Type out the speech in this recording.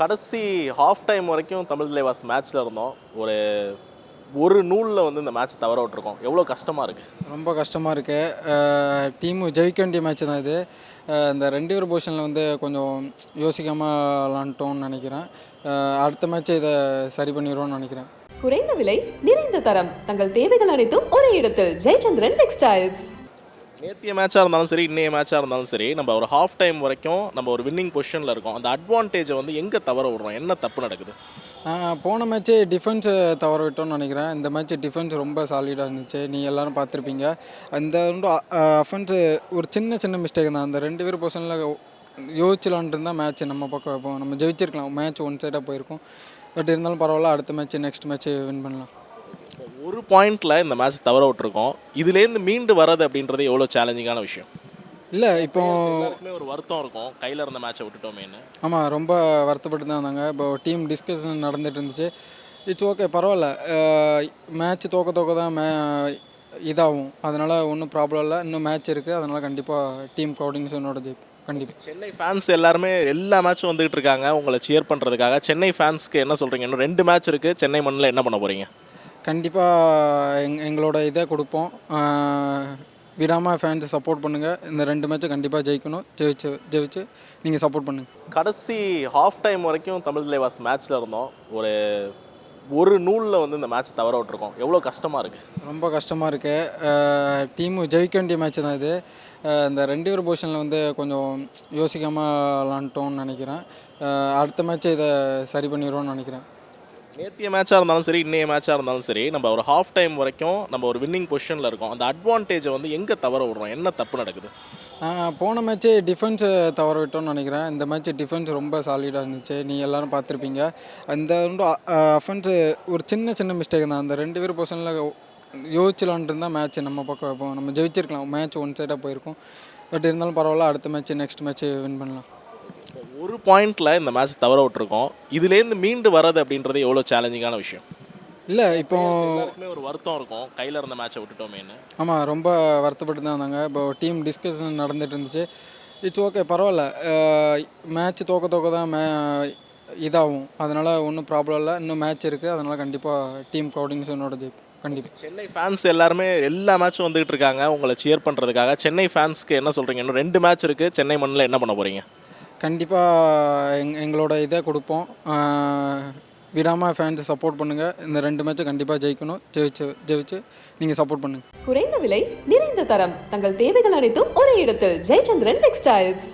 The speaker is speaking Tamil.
கடைசி ஹாஃப் டைம் வரைக்கும் தமிழ் தலைவாஸ் மேட்ச்சில் இருந்தோம். ஒரு ஒரு நூலில் வந்து இந்த மேட்ச் தவற விட்டுருக்கோம். எவ்வளோ கஷ்டமாக இருக்குது ரொம்ப கஷ்டமாக இருக்குது டீமு ஜெயிக்க வேண்டிய மேட்ச் தான் இது. இந்த ரெண்டு பேர் பொசிஷனில் வந்து கொஞ்சம் யோசிக்காமல் விளாண்டோம்னு நினைக்கிறேன் அடுத்த மேட்ச் இதை சரி பண்ணிடுவோம்னு நினைக்கிறேன். குறைந்த விலை நிறைந்த தரம். தங்கள் தேவைகள் அனைத்தும் ஒரே இடத்தில். ஜெயச்சந்திரன் டெக்ஸ்டைல்ஸ் நேத்திய மேட்சாக இருந்தாலும் சரி இன்னைய மேட்சாக இருந்தாலும் சரி நம்ம ஒரு ஹாஃப் டைம் வரைக்கும் நம்ம ஒரு வின்னிங் பொசிஷனில் இருக்கோம். அந்த அட்வான்டேஜை வந்து எங்கே தவற விடுறோம்? என்ன தப்பு நடக்குது? போன மேட்ச்சு டிஃபென்ஸை தவற விட்டோம்னு நினைக்கிறேன். இந்த மேட்ச் டிஃபென்ஸ் ரொம்ப சாலிடாக இருந்துச்சு. நீ எல்லோரும் பார்த்துருப்பீங்க. அந்த அஃபென்ஸு ஒரு சின்ன சின்ன மிஸ்டேக் தான். அந்த ரெண்டு பேர் பொசிஷனில் யோசிச்சுலான்ட்டு இருந்தால் மேட்ச் நம்ம பக்கம் வைப்போம். நம்ம ஜெயிச்சிருக்கலாம். மேட்ச் ஒன் சைடாக போயிருக்கும். பட் இருந்தாலும் பரவாயில்ல அடுத்த மேட்ச் நெக்ஸ்ட் மேட்ச் வின் பண்ணலாம். ஒரு பாயிண்டில் இந்த மேட்ச் தவற விட்டுருக்கோம். இதுலேருந்து மீண்டு வர்றது அப்படின்றது எவ்வளோ சேலஞ்சிங்கான விஷயம்? இல்லை இப்போ ஒரு வருத்தம் இருக்கும். கையில் இருந்த மேட்சை விட்டுட்டோமேன்னு. ஆமாம் ரொம்ப வருத்தப்பட்டு தான் இருந்தாங்க. இப்போ டீம் டிஸ்கஷன் நடந்துட்டு இருந்துச்சு. இட்ஸ் ஓகே பரவாயில்ல. மேட்ச் தோக்க தோக்க தான் மே இதாகும். அதனால் ஒன்றும் ப்ராப்ளம் இல்லை. இன்னும் மேட்ச் இருக்குது அதனால் கண்டிப்பாக டீம் கவுடிங்ஸனோட ஜெயிப்போம் கண்டிப்பாக சென்னை ஃபேன்ஸ் எல்லாருமே எல்லா மேட்சும் வந்துகிட்டு இருக்காங்க. உங்களை சியர் பண்ணுறதுக்காக சென்னை ஃபேன்ஸ்க்கு என்ன சொல்கிறீங்க இன்னும் ரெண்டு மேட்ச் இருக்குது சென்னை மண்ணில் என்ன பண்ண போகிறீங்க கண்டிப்பாக எங் எங்களோட இதை கொடுப்போம். விடாமல் ஃபேன்ஸை சப்போர்ட் பண்ணுங்கள் இந்த ரெண்டு மேட்சும் கண்டிப்பாக ஜெயிக்கணும். ஜெயிச்சு ஜெயிச்சு நீங்கள் சப்போர்ட் பண்ணுங்கள் கடைசி ஹாஃப் டைம் வரைக்கும் தமிழ் தலைவாஸ் மேட்ச்சில் இருந்தோம். ஒரு ஒரு நூலில் வந்து இந்த மேட்ச் தவற விட்டுருக்கோம். எவ்வளோ கஷ்டமாக இருக்குது ரொம்ப கஷ்டமாக இருக்குது டீமு ஜெயிக்க வேண்டிய மேட்ச் தான் இது. இந்த ரெண்டு பேர் பொசிஷனில் வந்து கொஞ்சம் யோசிக்காமல் விளாண்டோம்னு நினைக்கிறேன். அடுத்த மேட்ச் இதை சரி பண்ணிடுவோம்னு நினைக்கிறேன். நேத்திய மேட்சாக இருந்தாலும் சரி இன்னைய மேட்சாக இருந்தாலும் சரி நம்ம ஒரு ஹாஃப் டைம் வரைக்கும் நம்ம ஒரு வின்னிங் பொசிஷனில் இருக்கோம். அந்த அட்வான்டேஜை வந்து எங்கே தவற விடுறோம்? என்ன தப்பு நடக்குது? போன மேட்ச்சு டிஃபென்ஸை தவற விட்டோம்னு நினைக்கிறேன். இந்த மேட்ச் டிஃபென்ஸ் ரொம்ப சாலிடாக இருந்துச்சு. நீ எல்லோரும் பார்த்துருப்பீங்க. அந்த அஃபென்ஸு ஒரு சின்ன சின்ன மிஸ்டேக் தான். அந்த ரெண்டு பேர் பொசிஷனில் யோசிச்சுலான்ட்டு இருந்தால் மேட்ச் நம்ம பக்கம் வைப்போம் நம்ம ஜெயிச்சிருக்கலாம். மேட்ச் ஒன் சைடாக போயிருக்கோம். பட் இருந்தாலும் பரவாயில்ல அடுத்த மேட்ச் நெக்ஸ்ட் மேட்ச் வின் பண்ணலாம். ஒரு பாயிண்டில் இந்த மேட்ச் தவற விட்டுருக்கோம். இதுலேருந்து மீண்டு வர்றது அப்படின்றது எவ்வளோ சேலஞ்சிங்கான விஷயம்? இல்லை இப்போ ஒரு வருத்தம் இருக்கும். கையில் இருந்த மேட்சை விட்டுட்டோமேன்னு. ஆமாம் ரொம்ப வருத்தப்பட்டு தான் இருந்தாங்க. இப்போ டீம் டிஸ்கஷன் நடந்துட்டு இருந்துச்சு. இட்ஸ் ஓகே பரவாயில்ல. மேட்ச் தோக்க தோக்க தான் மே இதாகும். அதனால் ஒன்றும் ப்ராப்ளம் இல்லை. இன்னும் மேட்ச் இருக்குது அதனால் கண்டிப்பாக டீம் கவுடிங்ஸனோட ஜெயிப்போம் கண்டிப்பாக சென்னை ஃபேன்ஸ் எல்லாருமே எல்லா மேட்சும் வந்துகிட்டு இருக்காங்க. உங்களை சியர் பண்ணுறதுக்காக சென்னை ஃபேன்ஸ்க்கு என்ன சொல்கிறீங்க இன்னும் ரெண்டு மேட்ச் இருக்குது சென்னை மண்ணில் என்ன பண்ண போகிறீங்க கண்டிப்பாக எங் எங்களோட இதை கொடுப்போம். விடாமல் ஃபேன்ஸை சப்போர்ட் பண்ணுங்கள் இந்த ரெண்டு மேட்சும் கண்டிப்பாக ஜெயிக்கணும். ஜெயிச்சு ஜெயிச்சு நீங்கள் சப்போர்ட் பண்ணுங்கள் குறைந்த விலை நிறைந்த தரம். தங்கள் தேவைகள் அனைத்தும் ஒரே இடத்தில். ஜெயச்சந்திரன் டெக்ஸ்டைல்ஸ்